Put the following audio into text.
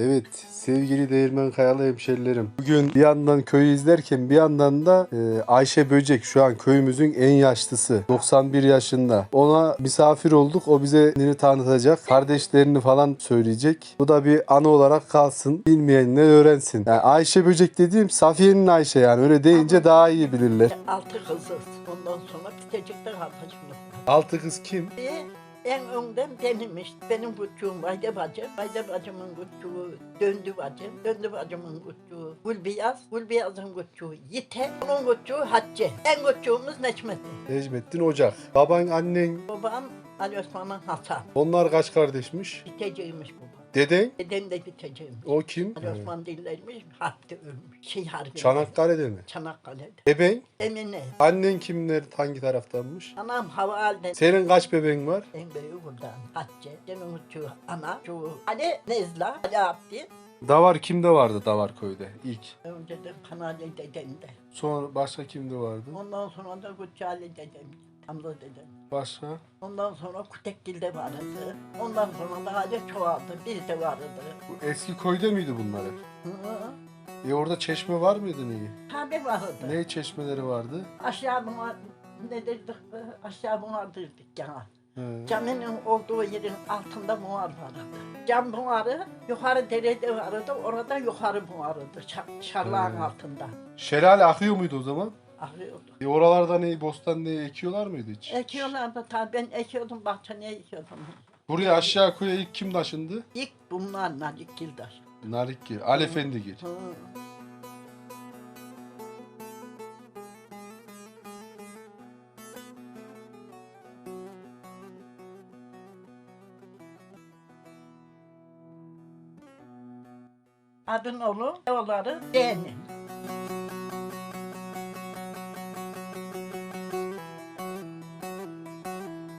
Evet sevgili Değirmen Kayalı hemşerilerim. Bugün bir yandan köyü izlerken bir yandan da e, Ayşe Böcek şu an köyümüzün en yaşlısı. 91 yaşında. Ona misafir olduk. O bize kendini tanıtacak. Kardeşlerini falan söyleyecek. Bu da bir anı olarak kalsın. Bilmeyenler öğrensin. Yani Ayşe Böcek dediğim Safiye'nin Ayşe yani. Öyle deyince daha iyi bilirler. Altı kızız. Ondan sonra bitecekler hatacımız. Altı kız kim? Bir en önden benim işte. Benim küçüğüm Vayda bacım. Vayda bacımın küçüğü Döndü bacım. Döndü bacımın küçüğü Gülbeyaz. Gülbeyaz'ın küçüğü Yite. Onun küçüğü Hatice. En küçüğümüz Necmettin. Necmettin Ocak. Baban, annen Babam Ali Osman'ın Hasan. onlar kaç kardeşmiş? Biteceğiymiş babam. Deden? Deden de biteceğiymiş. O kim? Ali Osman değillermiş. Harpte ölmüş. Şey harbi. Çanakkale'de mi? Çanakkale'de. Beben? Emine. Annen kimler hangi taraftanmış? Anam Haval'den. Senin kaç bebeğin var? En büyüğü buradan Hatice, demin uçuğu ana, çoğu Ali Nezla, Ali Abdi. Davar kimde vardı Davar köyde ilk? Önceden Kanali dedemde. Sonra başka kimde vardı? Ondan sonra da Kutsali dedem, Hamza dedem. Başka? Ondan sonra Kutekgil'de vardı. Ondan sonra da Ali çoğaldı, bir de vardı. Bu eski köyde miydi bunlar hep? Hı, E orada çeşme var mıydı neyi? Tabi vardı. Ne çeşmeleri vardı? Aşağı buna ne dedik, aşağı buna dedik ya. He. Caminin olduğu yerin altında buhar vardı. Cam buharı yukarı derede vardı, orada yukarı buharıdı, şa- şarlağın altında. Şelale akıyor muydu o zaman? Arıyordu. E oralarda ne bostan ne ekiyorlar mıydı hiç? Ekiyorlardı tabii ben ekiyordum bahçene ekiyordum. Buraya aşağı köye ilk kim taşındı? İlk bunlar Nalik Gildaş. Narikgil, Ali Efendigil. Hı. Adın oğlu, oğulları beğenin.